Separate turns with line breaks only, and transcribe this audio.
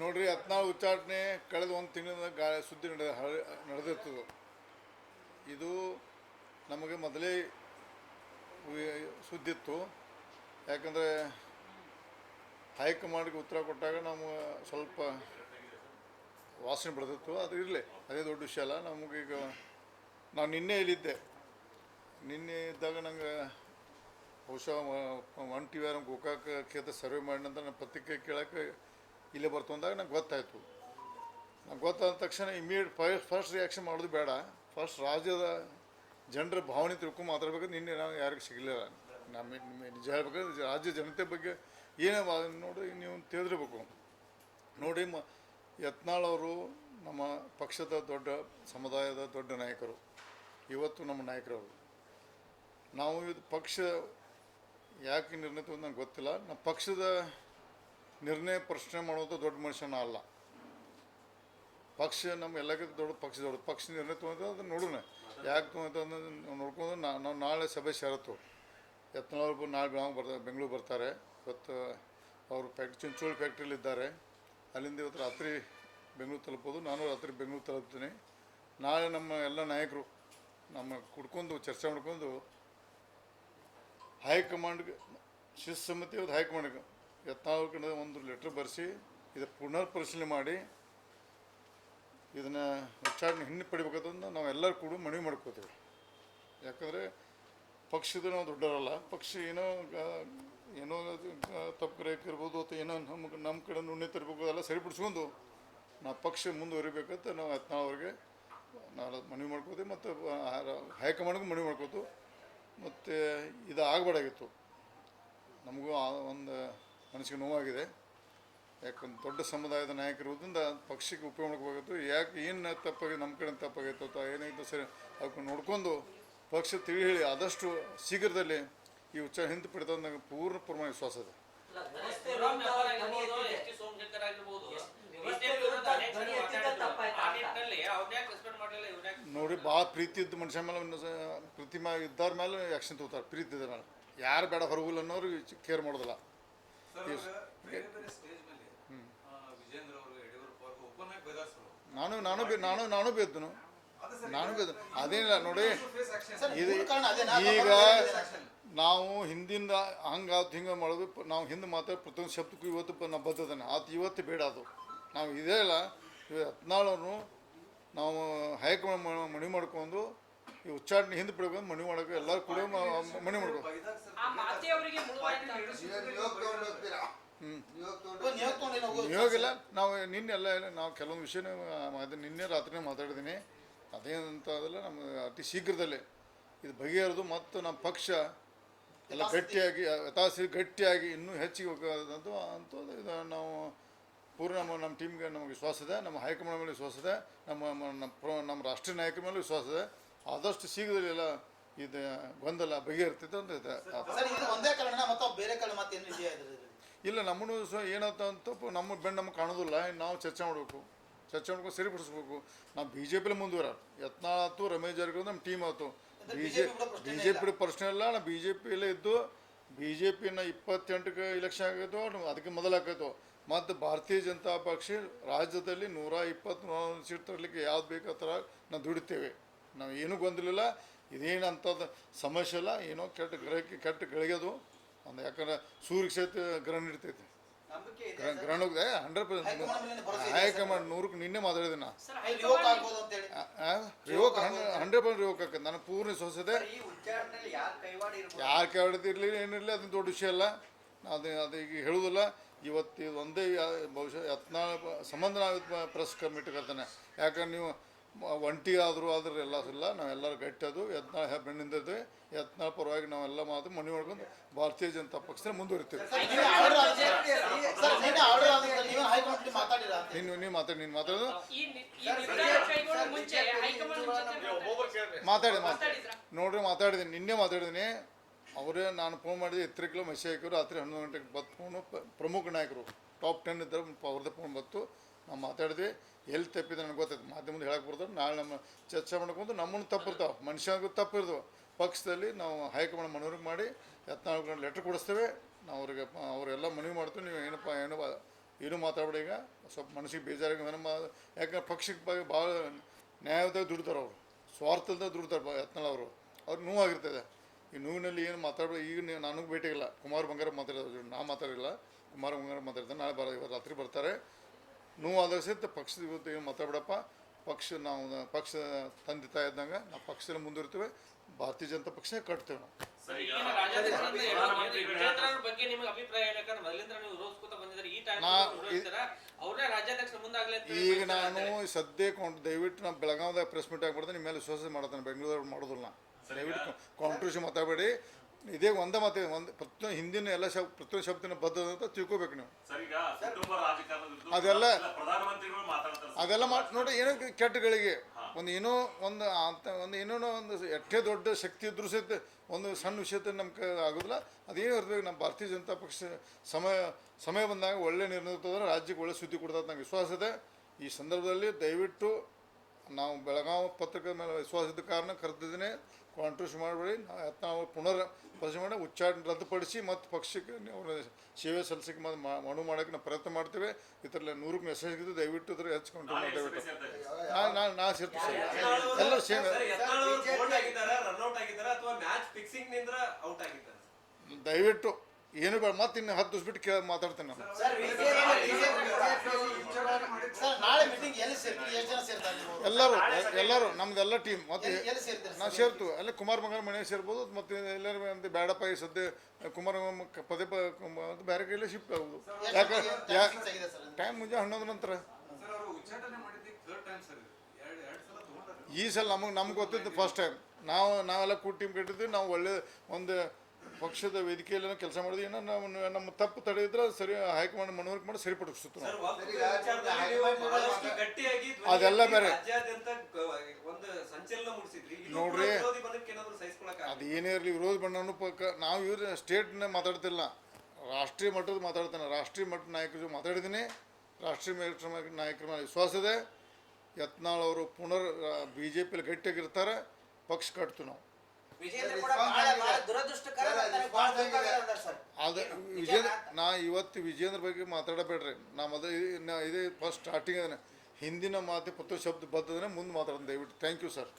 ನೋಡ್ರಿ ಹತ್ನಾಳು ಉಚ್ಚಾಟನೆ ಕಳೆದ ಒಂದು ತಿಂಗಳಿಂದ ಗಾ, ಸುದ್ದಿ ನಡೆದ ನಡೆದಿರ್ತದೆ. ಇದು ನಮಗೆ ಮೊದಲೇ ಸುದ್ದಿ ಸುದ್ದಿತ್ತು. ಯಾಕಂದರೆ ಹೈಕಮಾಂಡ್ಗೆ ಉತ್ತರ ಕೊಟ್ಟಾಗ ನಾವು ಸ್ವಲ್ಪ ವಾಸನೆ ಬೆಳೆದಿತ್ತು ಅದು ಇರಲಿ, ಅದೇ ದೊಡ್ಡ ವಿಷಯ ಅಲ್ಲ. ನಮಗೀಗ ನಾವು ನಿನ್ನೆ ಇಲ್ಲಿದ್ದೆ ನಿನ್ನೆ ಇದ್ದಾಗ ನಂಗೆ ಬಹುಶಃ one T V R Gokak ಕೇತ ಸರ್ವೆ ಮಾಡಿ ನಂತರ ನಾನು ಪತ್ರಿಕೆ ಕೇಳೋಕ್ಕೆ ಇಲ್ಲೇ ಬರ್ತು ಅಂದಾಗ ನಂಗೆ ಗೊತ್ತಾಯಿತು. ನಂಗೆ ಗೊತ್ತಾದ ತಕ್ಷಣ ಇಮಿಡಿಯೇಟ್ ಫೈ ಫಸ್ಟ್ ರಿಯಾಕ್ಷನ್ ಮಾಡೋದು ಬೇಡ. ಫಸ್ಟ್ ರಾಜ್ಯದ ಜನರ ಭಾವನೆ ತಿಳ್ಕೊಂಡು ಮಾತಾಡ್ಬೇಕು ನಿನ್ನೆ ನಾವು ಯಾರಿಗೂ ಸಿಗಲಿಲ್ಲ. ನಮ್ಮ ನಿಜ ಹೇಳ್ಬೇಕಾದ್ರೆ ರಾಜ್ಯ ಜನತೆ ಬಗ್ಗೆ ಏನೇ ನೋಡಿ ನೀವು ತಿಳಿದಿರ್ಬೇಕು. ನೋಡಿ ಮ ಯತ್ನಾಳ್ ಅವರು ನಮ್ಮ ಪಕ್ಷದ ದೊಡ್ಡ ಸಮುದಾಯದ ದೊಡ್ಡ ನಾಯಕರು. ಇವತ್ತು ನಮ್ಮ ನಾಯಕರವರು. ನಾವು ಇದು ಪಕ್ಷ ಯಾಕೆ ನಿರ್ಣಯ ನಂಗೆ ಗೊತ್ತಿಲ್ಲ. ನಮ್ಮ ಪಕ್ಷದ ನಿರ್ಣಯ ಪ್ರಶ್ನೆ ಮಾಡುವಂಥ ದೊಡ್ಡ ಮನುಷ್ಯನ ಅಲ್ಲ. ಪಕ್ಷ ನಮ್ಮ ಎಲ್ಲಕ್ಕಿಂತ ದೊಡ್ಡ ಪಕ್ಷ ದೊಡ್ಡ ಪಕ್ಷ ನಿರ್ಣಯ ತೊಗೊಂತ ಅದನ್ನು ನೋಡೋಣ. ಯಾಕೆ ತೊಗೊಂತ ನೋಡ್ಕೊಂಡು ನಾವು ನಾಳೆ ಸಭೆ ಷರತ್ತು ಯತ್ನಾಳ್ ನಾಳೆ ಬೆಳಗ್ಗೆ ಬರ್ತಾರೆ ಬೆಂಗಳೂರು ಬರ್ತಾರೆ. ಇವತ್ತು ಅವರು ಫ್ಯಾಕ್ಟ್ರಿ ಚಿಂಚೋಳಿ ಫ್ಯಾಕ್ಟ್ರಿಲಿ ಇದ್ದಾರೆ. ಅಲ್ಲಿಂದ ಇವತ್ತು ರಾತ್ರಿ ಬೆಂಗಳೂರು ತಲುಪೋದು. ನಾನು ರಾತ್ರಿ ಬೆಂಗಳೂರು ತಲುಪ್ತೀನಿ. ನಾಳೆ ನಮ್ಮ ಎಲ್ಲ ನಾಯಕರು ನಮ್ಮ ಕುಡ್ಕೊಂಡು ಚರ್ಚೆ ಮಾಡ್ಕೊಂಡು ಹೈಕಮಾಂಡ್ಗೆ ಶಿಸ್ತು ಸಮಿತಿ ಇವತ್ತು ಹೈಕಮಾಂಡ್ಗೆ ಯತ್ನಾಳ್ ಒಂದು ಲೆಟ್ರ್ ಬರೆಸಿ ಇದು ಪುನರ್ ಪರಿಶೀಲನೆ ಮಾಡಿ ಇದನ್ನು ಉಚ್ಚಾರಣೆ ಹಿಂದೆ ಪಡಿಬೇಕಂತ ನಾವು ಎಲ್ಲರೂ ಕೂಡ ಮನವಿ ಮಾಡ್ಕೋತೀವಿ. ಯಾಕಂದರೆ ಪಕ್ಷದ ನಾವು ದೊಡ್ಡವರಲ್ಲ, ಪಕ್ಷಿ ಏನೋ ಏನೋ ತಪ್ಪು ಇರ್ಬೋದು ಅಥವಾ ಏನೋ ನಮ್ಗೆ ನಮ್ಮ ಕಡೆ ಉಣ್ಣೆ ತರಬೇಕು ಅದೆಲ್ಲ ಸರಿಪಡಿಸ್ಕೊಂಡು ನಾವು ಪಕ್ಷ ಮುಂದುವರಿಬೇಕಂತ ನಾವು ಯತ್ನಾಳ್ ಅವ್ರಿಗೆ ಮನವಿ ಮಾಡ್ಕೋತೀವಿ ಮತ್ತು ಹೈಕಮಾಂಡ್ಗೂ ಮನವಿ ಮಾಡ್ಕೋತು ಮತ್ತು ಇದು ಆಗಬೇಡಾಗಿತ್ತು ನಮಗೂ ಒಂದು ಮನಸ್ಸಿಗೆ ನೋವಾಗಿದೆ. ಯಾಕಂದ್ರೆ ದೊಡ್ಡ ಸಮುದಾಯದ ನಾಯಕರಿರೋದ್ರಿಂದ ಪಕ್ಷಕ್ಕೆ ಉಪಯೋಗ ಮಾಡ್ಕೋಬೇಕಾಗಿತ್ತು ಯಾಕೆ ಏನು ತಪ್ಪಾಗಿ ನಮ್ಮ ಕಡೆ ತಪ್ಪಾಗೈತೋ ಅಥವಾ ಏನಾಗಿತ್ತು ಸರಿ ಅದಕ್ಕೆ ನೋಡ್ಕೊಂಡು ಪಕ್ಷ ತಿಳಿ ಹೇಳಿ ಆದಷ್ಟು ಶೀಘ್ರದಲ್ಲಿ ಈ ಉಚ್ಚಾರ ಹಿಂದೆ ಪಡೆದ ನನಗೆ ಪೂರ್ಣ ಪ್ರಮಾಣ ವಿಶ್ವಾಸ ಇದೆ. ನೋಡಿ ಭಾಳ ಪ್ರೀತಿ ಇದ್ದ ಮನುಷ್ಯ ಮೇಲೆ ಪ್ರೀತಿ ಇದ್ದವ್ರ ಇದ್ದಾರ ಮೇಲೆ ಆ್ಯಕ್ಷನ್ ತಗೋತಾರೆ ಪ್ರೀತಿ ಇದ್ದಾರೆ ಮೇಲೆ. ಯಾರು ಬೇಡ ಹೊರಗುಲ್ಲ ಅನ್ನೋರು ಕೇರ್ ಮಾಡೋದಿಲ್ಲ. ನಾನು ನಾನು ಬೆ ನಾನು ನಾನು ಬೇದ್ದನು.
ಸರ್
ನಾನು ಬೇದ ಅದೇನಿಲ್ಲ ನೋಡಿ. ಇದು? ಈಗ ನಾವು ಹಿಂದಿಂದ ಹಂಗಾತು ಹಿಂಗೆ ಮಾಡೋದು ನಾವು ಹಿಂದೆ ಮಾತ್ರ ಪ್ರತಿಯೊಂದು ಶಬ್ದಕ್ಕೂ ಇವತ್ತು ನಾವು ಬದ್ಧದನ್ನ ಆತು ಇವತ್ತು ಬೇಡ ಅದು. ನಾವು ಇದೇ ಇಲ್ಲ ಇವ ಹತ್ನಾಳನ್ನು ನಾವು ಹೈಕಮಾಂಡ್ ಮಣಿ ಮನವಿ ಮಾಡ್ಕೊಂಡು ಈ ಉಚ್ಚಾರಣೆ ಹಿಂದೆ ಬಿಡಬೇಕು ಮನೆ ಮಾಡೋಕೆ ಎಲ್ಲರೂ ಕೂಡ ಮನೆ ಮಾಡಬೇಕು ಮಾಡ್ಕೊ
ಆ ಮಾತೆ ಅವರಿಗೆ ಮುಳುವಾಯ್ತು ಅಂತ.
ನಿಯೋಗ ತಗೊಂಡು ಹೋಗ್ತೀರಾ? ನಿಯೋಗ ತಗೊಂಡು
ಇವಾಗ ನಿಯೋಗ ಇಲ್ಲ. ನಾವು ನಿನ್ನೆ ಎಲ್ಲ ನಾವು ಕೆಲವೊಂದು ವಿಷಯ ಮಾತು ನಿನ್ನೆ ರಾತ್ರಿನೇ ಮಾತಾಡಿದ್ದೀನಿ. ಅದೇನಂತ ಅದಲ್ಲ ನಮ್ಮ ಅತಿ ಶೀಘ್ರದಲ್ಲೇ ಇದು ಬಗೆಹರಿದು ಮತ್ತು ನಮ್ಮ ಪಕ್ಷ ಎಲ್ಲ ಗಟ್ಟಿಯಾಗಿ ಯಥಾಸ್ಥಿತಿ ಗಟ್ಟಿಯಾಗಿ ಇನ್ನೂ ಹೆಚ್ಚಿಗೆ ಹೋಗೋದಂತೂ ಅಂತೂ ಇದು ನಾವು ಪೂರ್ಣ ನಮ್ಮ ನಮ್ಮ ಟೀಮ್ಗೆ ನಮಗೆ ವಿಶ್ವಾಸ ಇದೆ. ನಮ್ಮ ಹೈಕಮಾಂಡ್ ಮೇಲೆ ವಿಶ್ವಾಸ ಇದೆ. ನಮ್ಮ ನಮ್ಮ ಪ್ರ- ನಮ್ಮ ರಾಷ್ಟ್ರೀಯ ನಾಯಕರ ಮೇಲೆ ವಿಶ್ವಾಸ ಇದೆ. ಆದಷ್ಟು ಶೀಘ್ರದಲ್ಲಿ ಎಲ್ಲ ಇದು ಗೊಂದಲ ಬಗೆಹರ್ತಿತ್ತು ಅಂತ ಇದೆ
ಸರ್ ಇದು ಒಂದೇ ಕಾರಣ ಬೇರೆ ಕಾರಣ ಇದೆಯಾ ಇದ್ರಲ್ಲಿ?
ಇಲ್ಲ ನಮ್ಮನ್ನು ಸಹ ಏನಾಯ್ತು ಅಂತ ಪ- ನಮ್ಮ ಬೆನ್ನು ನಮಗೆ ಕಾಣೋದಿಲ್ಲ. ಇನ್ನು ನಾವು ಚರ್ಚೆ ಮಾಡಬೇಕು. ಚರ್ಚೆ ಮಾಡ್ಕೊಂಡು ಸರಿಪಡಿಸ್ಬೇಕು. ನಾವು ಬಿ ಜೆ ಪಿಲಿ ಮುಂದುವರ ಯತ್ನಾಳ್ ಆಯ್ತು ರಮೇಶ್ ಜಾರಕಿಹೊಳಿ ನಮ್ಮ ಟೀಮ್ ಆಯ್ತು.
ಅಂದ್ರೆ
ಬಿ ಜೆ
BJP ಕೂಡ ಪ್ರಶ್ನೆನೇ
ಬಿ ಜೆ ಪಿ ಪ್ರಶ್ನೆ ಇಲ್ಲ ನಾ ಬಿ ಜೆ ಪಿಯಲ್ಲೇ ಇದ್ದು ಬಿ ಜೆ ಪಿನ ಇಪ್ಪತ್ತೆಂಟಕ್ಕೆ ಇಲೆಕ್ಷನ್ ಆಗೈತೋ ಅದಕ್ಕೆ ಮೊದಲಾಗೈತೋ ಮತ್ತು ಭಾರತೀಯ ಜನತಾ ಪಕ್ಷ ರಾಜ್ಯದಲ್ಲಿ ನೂರ ಇಪ್ಪತ್ತು ಸೀಟ್ ತರಲಿಕ್ಕೆ ಯಾವ್ದು ಬೇಕು ಆ ಥರ ನಾವು ದುಡಿತೇವೆ. ನಾವು ಏನೂ ಗೊಂದಲಿಲ್ಲ ಇದೇನು ಅಂಥದ್ದು ಸಮಸ್ಯೆ ಇಲ್ಲ ಏನೋ ಕೆಟ್ಟ ಗ್ರಹಕ್ಕೆ ಕೆಟ್ಟ ಗಳಿಗೆದು ಒಂದು ಯಾಕಂದ್ರೆ ಸೂರ್ಯ ಕ್ಷೇತ್ರ ಗ್ರಹಣ ಇರ್ತೈತಿ
ನಂಬಿಕೆ ಇದೆ
ಗ್ರಹಣ ಹೋಗಿದೆ ಹಂಡ್ರೆಡ್ ಪರ್ಸೆಂಟ್ ಹೈಕಮಾಂಡ್ ನೂರಕ್ಕೆ ನಿನ್ನೆ ಮಾತಾಡಿದೆ ನಾ ರಿವೋಕ್ ಹಂಡ್ರೆಡ್ ಪರ್ಸೆಂಟ್ ರಿವೋಕ್ ಆಕತ್ತೆ ನಾನು ಪೂರ್ಣ
ಸೋಸದೆ ಯಾರು ಕೈವಾಡ ಇರ್ಬೋದು?
ಯಾರು ಕೇಳಿದಿರಲಿ ಏನಿರಲಿ ಅದನ್ನ ದೊಡ್ಡ ವಿಷಯ ಅಲ್ಲ. ಅದು ಅದು ಈಗ ಹೇಳುವುದಿಲ್ಲ. ಇವತ್ತು ಇದು ಒಂದೇ ಬಹುಶಃ ಯತ್ನಾಳ್ ಸಂಬಂಧ ನಾವು ಪ್ರೆಸ್ ಕಮಿಟಿ ಕರ್ತಾನೆ. ಯಾಕಂದ್ರೆ ನೀವು ಒಂಟಿ ಆದರೂ ಆದ್ರೆ ಎಲ್ಲ ಇಲ್ಲ. ನಾವೆಲ್ಲರೂ ಗಟ್ಟಿದ್ದು ಯತ್ನಾಳ್ ಹೆ- ಬೆನ್ನಿಂದಿದ್ವಿ ಯತ್ನಾಳ್ ಪರವಾಗಿ ನಾವೆಲ್ಲ ಮಾತು ಮನೆ ಮಾಡ್ಕೊಂಡು ಭಾರತೀಯ ಜನತಾ ಪಕ್ಷ ಮುಂದುವರಿತೀವಿ. ನೀನು ನೀವು ಮಾತಾಡಿ ನೀನು ಮಾತಾಡೋದು ಮಾತಾಡಿ. ಮಾತಾಡಿ ನೋಡ್ರಿ ಮಾತಾಡಿದ್ದೀನಿ. ನಿನ್ನೆ ಮಾತಾಡಿದ್ದೀನಿ. ಅವರೇ ನಾನು ಫೋನ್ ಮಾಡಿದೆ ಕಿಲೋ ಮೆಸೇಜ್ ಹಾಕಿದ್ರು. ರಾತ್ರಿ ಹನ್ನೊಂದು ಗಂಟೆಗೆ ಬತ್ತು ಫೋನು ಪ್ರಮುಖ ನಾಯಕರು ಟಾಪ್ ಟೆನ್ ಇದ್ದರು ಅವ್ರದ್ದು ಫೋನ್ ಬತ್ತು ನಾವು ಮಾತಾಡಿದ್ವಿ ಎಲ್ಲಿ ತಪ್ಪಿದೆ ನನಗೆ ಗೊತ್ತಾಯ್ತು. ಮಾಧ್ಯಮದ ಹೇಳಕ್ಕೆ ಬರ್ತಾರೆ ನಾಳೆ ನಮ್ಮ ಚರ್ಚೆ ಮಾಡ್ಕೊಂಡು ನಮ್ಮನ್ನು ತಪ್ಪಿರ್ತಾವೆ. ಮನುಷ್ಯನಿಗೂ ತಪ್ಪಿರ್ತವೆ ಪಕ್ಷದಲ್ಲಿ ನಾವು ಹೈಕಮಾಂಡ್ ಮನವರಿಗೆ ಮಾಡಿ ಯತ್ನಾಳ್ ಲೆಟ್ರ್ ಕೊಡಿಸ್ತೇವೆ. ನಾವು ಅವ್ರಿಗೆ ಅವರೆಲ್ಲ ಮನವಿ ಮಾಡ್ತೀವಿ. ನೀವು ಏನಪ್ಪ, ಏನು ಏನು ಮಾತಾಡಬೇಡಿ ಈಗ. ಸ್ವಲ್ಪ ಮನಸ್ಸಿಗೆ ಬೇಜಾರಾಗಿ ನಮ್ಮ ಯಾಕಂದ್ರೆ ಪಕ್ಷಕ್ಕೆ ಬಗ್ಗೆ ಭಾಳ ನ್ಯಾಯದಾಗ ದುಡ್ತಾರೆ ಅವರು. ಸ್ವಾರ್ಥದಿಂದ ದುಡ್ತಾರೆ ಯತ್ನಾಳ್ ಅವರು. ನೋವು ನೋವಾಗಿರ್ತದೆ. ಈ ನೋವಿನಲ್ಲಿ ಏನು ಮಾತಾಡಬೇಕು ಈಗ ನೀವು ಭೇಟಿ ಇಲ್ಲ ಕುಮಾರ್ ಬಂಗಾರ ಮಾತಾಡೋದು ನಾ ಮಾತಾಡಿಲ್ಲ. ಕುಮಾರ್ ಬಂಗಾರ ಮಾತಾಡ್ತಾರೆ ನಾಳೆ ಬರ, ಇವತ್ತು ರಾತ್ರಿ ಬರ್ತಾರೆ. ನೋವಾದಾಗ ಸಹಿತ ಪಕ್ಷದ ವಿರುದ್ಧ ಏನು ಮಾತಾಡಬೇಡಪ್ಪ. ಪಕ್ಷ ನಾವು ಪಕ್ಷ ತಂದೆ ತಾಯಿ ಇದ್ದಂಗೆ ನಾವು ಪಕ್ಷದಲ್ಲಿ ಮುಂದಿರ್ತೇವೆ ಭಾರತೀಯ ಜನತಾ ಪಕ್ಷ ಕಟ್ತೇವೆ ನಾವು.
ಸರ್, ಈಗ
ನೀವು
ನಾನು. ಸದ್ಯಕ್ಕೆ ದಯವಿಟ್ಟು ನಾನು ಬೆಳಗಾವಿದಾಗ ಪ್ರೆಸ್ ಮೀಟ್ ಆಗ್ಬಿಡ್ದೆ ನಿಮ್ಮ ಮೇಲೆ ವಿಶ್ವಾಸ ಮಾಡ್ತಾನೆ. ಬೆಂಗಳೂರು ಮಾಡೋದಿಲ್ಲ. ದಯವಿಟ್ಟು ಕಾಂಟ್ರವರ್ಸಿ ಮಾತಾಡಬೇಡಿ. ಇದೇ ಒಂದ ಮತ್ತೆ ಒಂದು ಪ್ರತಿಯೊಂದು ಹಿಂದಿನ ಎಲ್ಲ ಶಬ್ ಪ್ರತಿಯೊಂದು ಶಬ್ದನ ಬದ್ಧ ಅಂತ ತಿಳ್ಕೊಬೇಕು ನೀವು. ಅದೆಲ್ಲ-. ಅದೆಲ್ಲ ಮಾಡಿ ನೋಡಿ ಏನೋ ಕೆಟ್ಟಗಳಿಗೆ ಒಂದು ಏನೋ ಒಂದು ಅಂತ ಒಂದು ಏನೋ ಒಂದು ಎಷ್ಟೇ ದೊಡ್ಡ ಶಕ್ತಿ ಇದ್ರೂ ಸಹಿತ ಒಂದು ಸಣ್ಣ ವಿಷಯದ ನಮ್ಗೆ ಆಗೋದಿಲ್ಲ. ಅದೇನು ಇರ್ಬೇಕು ನಮ್ಮ ಭಾರತೀಯ ಜನತಾ ಪಕ್ಷ ಸಮಯ ಸಮಯ ಬಂದಾಗ ಒಳ್ಳೆ ನಿರ್ಣಯ ತಗೊಂಡ್ರೆ ರಾಜ್ಯಕ್ಕೆ ಒಳ್ಳೆ ಸುದ್ದಿ ಕೊಡ್ತದೆ ನಂಗೆ ವಿಶ್ವಾಸ ಇದೆ. ಈ ಸಂದರ್ಭದಲ್ಲಿ ದಯವಿಟ್ಟು ನಾವು ಬೆಳಗಾವಿ ಪತ್ರಿಕೆ ಮೇಲೆ ವಿಶ್ವಾಸದ ಕಾರಣ ಕರೆದಿದ್ದೇನೆ. ಕಾಂಟ್ರವರ್ಸಿ ಮಾಡಬೇಡಿ. ನಾವು ಪುನರ್ ಪರಿಶೀಲನೆ ಮಾಡಿ ಉಚ್ಚಾಟನೆ ರದ್ದುಪಡಿಸಿ ಮತ್ತು ಪಕ್ಷಕ್ಕೆ ಅವರ ಸೇವೆ ಸಲ್ಲಿಸಕ್ಕೆ ಮತ್ತು ಮನವಿ ಮಾಡೋಕ್ಕೆ ನಾವು ಪ್ರಯತ್ನ ಮಾಡ್ತೇವೆ. ಇದರಲ್ಲಿ ನೂರಕ್ಕೆ ಮೆಸೇಜ್ ಇದ್ದು ದಯವಿಟ್ಟು ಇದ್ರೆ ಹೆಚ್ಚು
ದಯವಿಟ್ಟು.
ನಾನು ನಾನು ನಾ ಸೇರ್ತೀನಿ ಸರ್. ಎಲ್ಲರೂ ಸೇಮ್ ದಯವಿಟ್ಟು ಏನು ಬೇಡ ಮತ್ತೆ ಇನ್ನು ಹತ್ತು ದಿವಸ ಬಿಟ್ಟು ಕೇಳಿ ಮಾತಾಡ್ತೇನೆ ನಾನು. ಎಲ್ಲರೂ ಎಲ್ಲರೂ ನಮ್ದೆಲ್ಲ ಟೀಮ್ ಮತ್ತೆ
ನಾ ಸೇರ್ತು ಸೇರ್ತೀರಿ
ನಾವು ಸೇರ್ತೀವಿ. ಎಲ್ಲ ಕುಮಾರ್ ಮಂಗನ ಮನೆ ಸೇರ್ಬೋದು ಮತ್ತೆ ಎಲ್ಲರೂ ಅಂತ ಬೇಡಪ್ಪ ಈ ಸದ್ಯ ಕುಮಾರ ಪದೇ ಪದೇ ಬೇರೆ ಕೈಲೇ ಶಿಫ್ಟ್ ಆಗೋದು. ಯಾಕೆ ಟೈಮ್ ಮುಂಜಾನೆ ಹನ್ನೊಂದು ನಂತರ.
ಸರ್ ಅವರು ಉಚ್ಚಾಟನೆ ಮಾಡಿದ್ದಕ್ಕೆ ಥರ್ಡ್ ಟೈಮ್ ಸರ್ ಎರಡು ಎರಡು ಸಲ ತಗೊಂಡ್ರೆ.
ಈ ಸಲ ನಮಗೆ ನಮ್ಗೆ ಗೊತ್ತಿದ್ದು ಫಸ್ಟ್ ಟೈಮ್ ನಾವು ನಾವೆಲ್ಲ ಕೂಡ ಟೀಮ್ ಕಟ್ಟಿದ್ವಿ ನಾವು ಒಳ್ಳೆ ಒಂದು ಪಕ್ಷದ ವೇದಿಕೆಯಲ್ಲಿ ಕೆಲಸ ಮಾಡಿದ್ವಿ ಏನೋ ನಾವು ನಮ್ಮ ತಪ್ಪು ತಡೆಯಿದ್ರೆ ಸರಿ ಹೈಕಮಾಂಡ್ ಮನವರಿಕೆ ಮಾಡಿ
ಸರಿಪಡಿಸುತ್ತ
ಅದೆಲ್ಲ ಬೇರೆ.
ರಾಜ್ಯಾದ್ಯಂತ ಒಂದು ಸಂಚಲನ ಮೂಡಿಸಿದ್ರಿ. ಇದು
ನೋಡ್ರಿ. ಅದು ಏನೇ ಇರಲಿ ವಿರೋಧ ಬಣ್ಣನು ಪಕ್ಕ ನಾವು ಇವ್ರ ಸ್ಟೇಟ್ನ ಮಾತಾಡ್ತಿಲ್ಲ. ರಾಷ್ಟ್ರೀಯ ಮಟ್ಟದ ಮಾತಾಡ್ತಾನೆ. ರಾಷ್ಟ್ರೀಯ ಮಟ್ಟದ ನಾಯಕರ ಜೊತೆ ಮಾತಾಡಿದ್ದೀನಿ. ರಾಷ್ಟ್ರೀಯ ಮಟ್ಟದ ನಾಯಕರ ಮೇಲೆ ವಿಶ್ವಾಸ ಇದೆ. ಯತ್ನಾಳ್ ಅವರು ಪುನರ್ ಬಿ ಜೆ ಪಿಲಿ ಗಟ್ಟಿಯಾಗಿರ್ತಾರೆ. ಪಕ್ಷ ಕಟ್ತೀವಿ ನಾವು.
ದುರದೃಷ್ಟಕರ
ಅದು ವಿಜೇಂದ್ರ ನಾ ಇವತ್ತು ವಿಜೇಂದ್ರ ಬಗ್ಗೆ ಮಾತಾಡಬೇಡ್ರಿ. ನಾ ಮೊದಲು ನಾ ಇದೇ ಫಸ್ಟ್ ಸ್ಟಾರ್ಟಿಂಗ್ ಅದನ್ನ ಹಿಂದಿನ ಮಾತು ಪುತ್ರ ಶಬ್ದ ಬದ್ದದನ್ನ ಮುಂದೆ ಮಾತಾಡೋದು ದಯವಿಟ್ಟು. Thank you sir